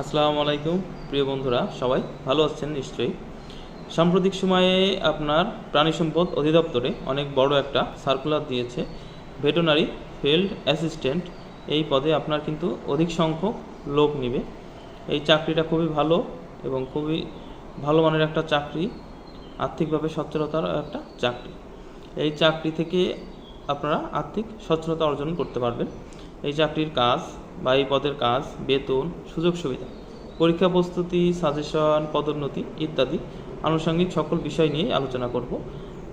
আসসালামু আলাইকুম, প্রিয় বন্ধুরা, সবাই ভালো আছেন নিশ্চয়ই। সাম্প্রতিক সময়ে আপনার প্রাণী সম্পদ অধিদপ্তরে অনেক বড় একটা সার্কুলার দিয়েছে ভেটেনারি ফিল্ড অ্যাসিস্ট্যান্ট এই পদে আপনার কিন্তু অধিক সংখ্যক লোক নেবে। এই চাকরিটা খুবই ভালো এবং খুবই ভালো মানের একটা চাকরি, আর্থিকভাবে সচ্ছলতার একটা চাকরি। এই চাকরি থেকে আপনারা আর্থিক সচ্ছলতা অর্জন করতে পারবেন। এই চাকরির কাজ বা এই পদের কাজ, বেতন, সুযোগ সুবিধা, পরীক্ষা প্রস্তুতি, সাজেশন, পদোন্নতি ইত্যাদি আনুষঙ্গিক সকল বিষয় নিয়ে আলোচনা করব।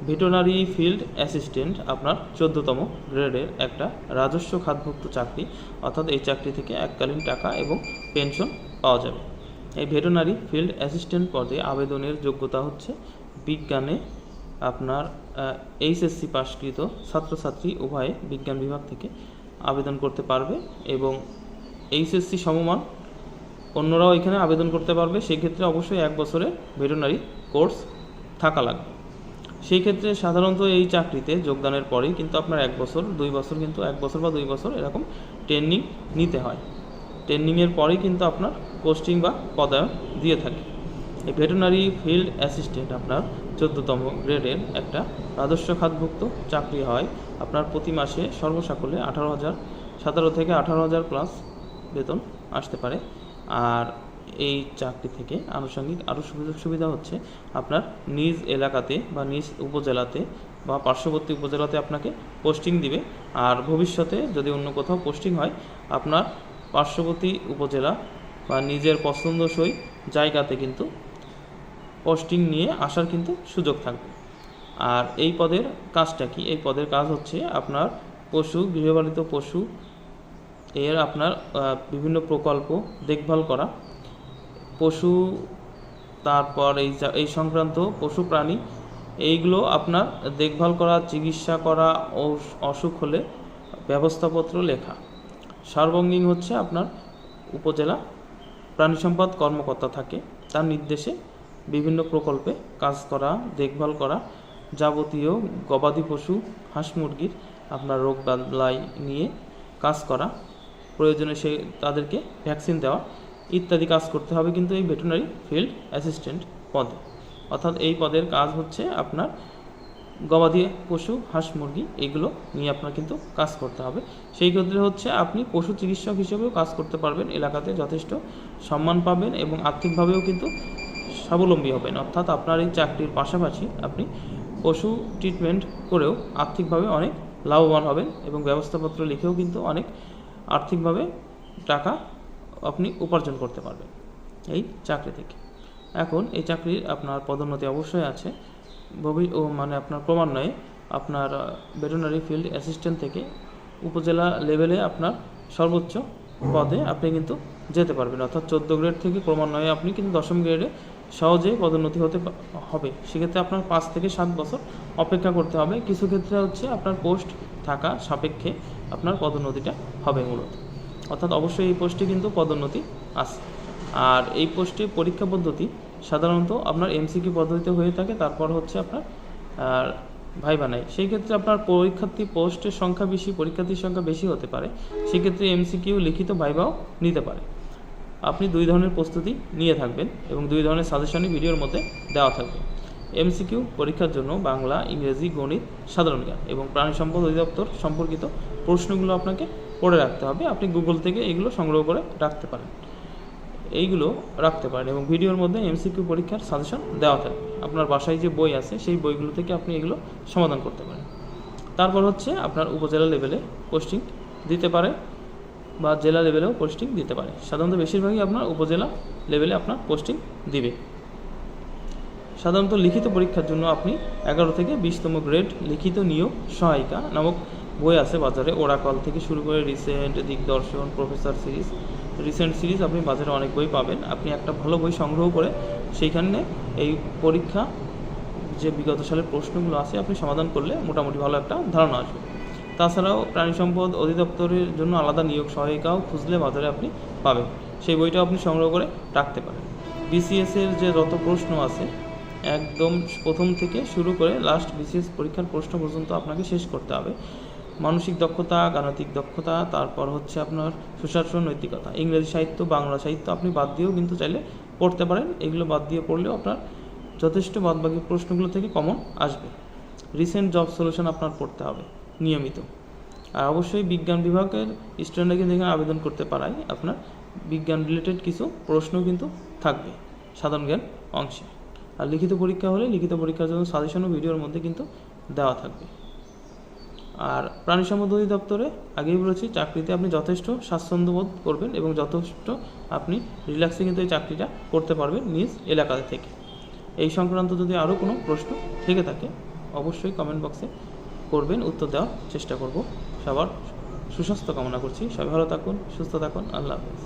ভেটেনারি ফিল্ড অ্যাসিস্ট্যান্ট আপনার চোদ্দতম গ্রেডের একটা রাজস্ব খাতভুক্ত চাকরি, অর্থাৎ এই চাকরি থেকে এককালীন টাকা এবং পেনশন পাওয়া যাবে। এই ভেটেনারি ফিল্ড অ্যাসিস্ট্যান্ট পদে আবেদনের যোগ্যতা হচ্ছে বিজ্ঞানে আপনার এইচএসসি পাশকৃত ছাত্রছাত্রী উভয়ে বিজ্ঞান বিভাগ থেকে আবেদন করতে পারবে এবং এইচএসসি সমমান অন্যরাও এখানে আবেদন করতে পারবে। সেই ক্ষেত্রে অবশ্যই এক বছরের ভেটেনারি কোর্স থাকা লাগবে। সেই ক্ষেত্রে সাধারণত এই চাকরিতে যোগদানের পরেই কিন্তু আপনার এক বছর, দুই বছর কিন্তু এক বছর বা দুই বছর এরকম ট্রেনিং নিতে হয়। ট্রেনিংয়ের পরেই কিন্তু আপনার পোস্টিং বা পদায়ন দিয়ে থাকে। ভেটেনারি ফিল্ড অ্যাসিস্ট্যান্ট আপনার চোদ্দতম গ্রেডের একটা রাজস্ব খাতভুক্ত চাকরি হয়। আপনার প্রতি মাসে সর্বসাকলে আঠারো হাজার, সতেরো থেকে আঠারো হাজার প্লাস বেতন আসতে পারে। আর এই চাকরি থেকে আনুষঙ্গিক আরও সুযোগ সুবিধা হচ্ছে আপনার নিজ এলাকাতে বা নিজ উপজেলাতে বা পার্শ্ববর্তী উপজেলাতে আপনাকে পোস্টিং দিবে। আর ভবিষ্যতে যদি অন্য কোথাও পোস্টিং হয়, আপনার পার্শ্ববর্তী উপজেলা বা নিজের পছন্দসই জায়গাতে কিন্তু পোস্টিং নিয়ে আসার কিন্তু সুযোগ থাকবে। আর এই পদের কাজটা কি? এই পদের কাজ হচ্ছে আপনার পশু, গৃহপালিত পশু, এর আপনার বিভিন্ন প্রকল্প, দেখভাল করা। পশু, তারপর এই এই সংক্রান্ত পশু প্রাণী, এইগুলো আপনার দেখভাল করা, চিকিৎসা করা অস- অসুখ হলে ব্যবস্থাপত্র লেখা। সার্বঙ্গীন হচ্ছে আপনার উপজেলা প্রাণী সম্পদ কর্মকর্তা থাকে। তার নির্দেশে বিভিন্ন প্রকল্পে কাজ করা, দেখভাল করা যাবতীয় গবাদি পশু, হাঁস মুরগির আপনার রোগ বালাই নিয়ে কাজ করা, প্রয়োজনে সে তাদেরকে ভ্যাকসিন দেওয়া ইত্যাদি কাজ করতে হবে কিন্তু এই ভেটেনারি ফিল্ড অ্যাসিস্ট্যান্ট পদে। অর্থাৎ এই পদের কাজ হচ্ছে আপনার গবাদি পশু, হাঁস মুরগি এগুলো নিয়ে আপনার কিন্তু কাজ করতে হবে। সেই ক্ষেত্রে হচ্ছে আপনি পশু চিকিৎসক হিসেবেও কাজ করতে পারবেন, এলাকাতে যথেষ্ট সম্মান পাবেন এবং আর্থিকভাবেও কিন্তু স্বাবলম্বী হবেন। অর্থাৎ আপনার এই চাকরির পাশাপাশি আপনি পশু ট্রিটমেন্ট করেও আর্থিকভাবে অনেক লাভবান হবেন এবং ব্যবস্থাপত্র লিখেও কিন্তু অনেক আর্থিকভাবে টাকা আপনি উপার্জন করতে পারবেন এই চাকরি থেকে। এখন এই চাকরির আপনার পদোন্নতি অবশ্যই আছে। ভবি ও মানে আপনার ক্রমান্বয়ে আপনার ভেটেনারি ফিল্ড অ্যাসিস্ট্যান্ট থেকে উপজেলা লেভেলে আপনার সর্বোচ্চ পদে আপনি কিন্তু যেতে পারবেন। অর্থাৎ চোদ্দ গ্রেড থেকে ক্রমান্বয়ে আপনি কিন্তু দশম গ্রেডে সহজে পদোন্নতি হতে হবে। সেক্ষেত্রে আপনার পাঁচ থেকে সাত বছর অপেক্ষা করতে হবে। কিছু ক্ষেত্রে হচ্ছে আপনার পোস্ট থাকা সাপেক্ষে আপনার পদোন্নতিটা হবে মূলত। অর্থাৎ অবশ্যই এই পোস্টে কিন্তু পদোন্নতি আছে। আর এই পোস্টে পরীক্ষা পদ্ধতি সাধারণত আপনার এমসিকিউ পদ্ধতিতে হয়ে থাকে, তারপর হচ্ছে আপনার ভাই বানাই। সেই ক্ষেত্রে আপনার পরীক্ষার্থী পোস্টের সংখ্যা বেশি, পরীক্ষার্থীর সংখ্যা বেশি হতে পারে। সেক্ষেত্রে এমসিকিউ লিখিত ভাইবাও নিতে পারে। আপনি দুই ধরনের প্রস্তুতি নিয়ে থাকবেন এবং দুই ধরনের সাজেশনই ভিডিওর মধ্যে দেওয়া থাকবে। এমসিকিউ পরীক্ষার জন্য বাংলা, ইংরেজি, গণিত, সাধারণ জ্ঞান এবং প্রাণী সম্পদ অধিদপ্তর সম্পর্কিত প্রশ্নগুলো আপনাকে পড়ে রাখতে হবে। আপনি গুগল থেকে এগুলো সংগ্রহ করে রাখতে পারেন। এইগুলো রাখতে পারেন এবং ভিডিওর মধ্যে এমসিকিউ পরীক্ষার সাজেশন দেওয়া থাকে আপনার বাসায় যে বই আছে, সেই বইগুলো থেকে আপনি এগুলো সমাধান করতে পারেন। তারপর হচ্ছে আপনার উপজেলা লেভেলে পোস্টিং দিতে পারে বা জেলা লেভেলেও পোস্টিং দিতে পারে। সাধারণত বেশিরভাগই আপনার উপজেলা লেভেলে আপনার পোস্টিং দিবে। সাধারণত লিখিত পরীক্ষার জন্য আপনি এগারো থেকে বিশতম গ্রেড লিখিত নিয়োগ সহায়িকা নামক বই আছে বাজারে। ওরাকল থেকে শুরু করে recent Digdarshan professor series recent series আপনি বাজারে অনেক বই পাবেন। আপনি একটা ভালো বই সংগ্রহ করে সেইখানে এই পরীক্ষা যে বিগত সালের প্রশ্নগুলো আছে, আপনি সমাধান করলে মোটামুটি ভালো একটা ধারণা আসবে। তাছাড়াও প্রাণী সম্পদ অধিদপ্তরের জন্য আলাদা নিয়োগ সহায়িকাও খুঁজলে বাজারে আপনি পাবেন। সেই বইটাও আপনি সংগ্রহ করে রাখতে পারেন। বিসিএস এর যে যত প্রশ্ন আছে, একদম প্রথম থেকে শুরু করে লাস্ট বিসিএস পরীক্ষার প্রশ্ন পর্যন্ত আপনাকে শেষ করতে হবে। মানসিক দক্ষতা, গাণিতিক দক্ষতা, তারপর হচ্ছে আপনার সুশাসন, নৈতিকতা। ইংরেজি সাহিত্য, বাংলা সাহিত্য আপনি বাদ দিয়েও কিন্তু চাইলে পড়তে পারেন। এগুলো বাদ দিয়ে পড়লেও আপনার যথেষ্ট বাদবাকি প্রশ্নগুলো থেকে কমন আসবে। রিসেন্ট জব সলিউশন আপনার পড়তে হবে। নিয়মিত। আর অবশ্যই বিজ্ঞান বিভাগের স্টুডেন্টরা কিন্তু এখানে আবেদন করতে পারায়। আপনার বিজ্ঞান রিলেটেড কিছু প্রশ্ন কিন্তু থাকবে সাধারণ জ্ঞান অংশে। আর লিখিত পরীক্ষা হলে লিখিত পরীক্ষার জন্য সাজেশনও ভিডিওর মধ্যে কিন্তু দেওয়া থাকবে। আর প্রাণী সম্পদ অধিদপ্তরে আগেই বলেছি, চাকরিতে আপনি যথেষ্ট স্বাচ্ছন্দ্য বোধ করবেন এবং যথেষ্ট আপনি রিল্যাক্সে কিন্তু এই চাকরিটা করতে পারবেন নিজ এলাকা থেকে। এই সংক্রান্ত যদি আরও কোনো প্রশ্ন থেকে থাকে, অবশ্যই কমেন্ট বক্সে করবেন, উত্তর দেওয়ার চেষ্টা করব। সবার সুস্বাস্থ্য কামনা করছি। সবাই ভালো থাকুন, সুস্থ থাকুন। আল্লাহ হাফেজ।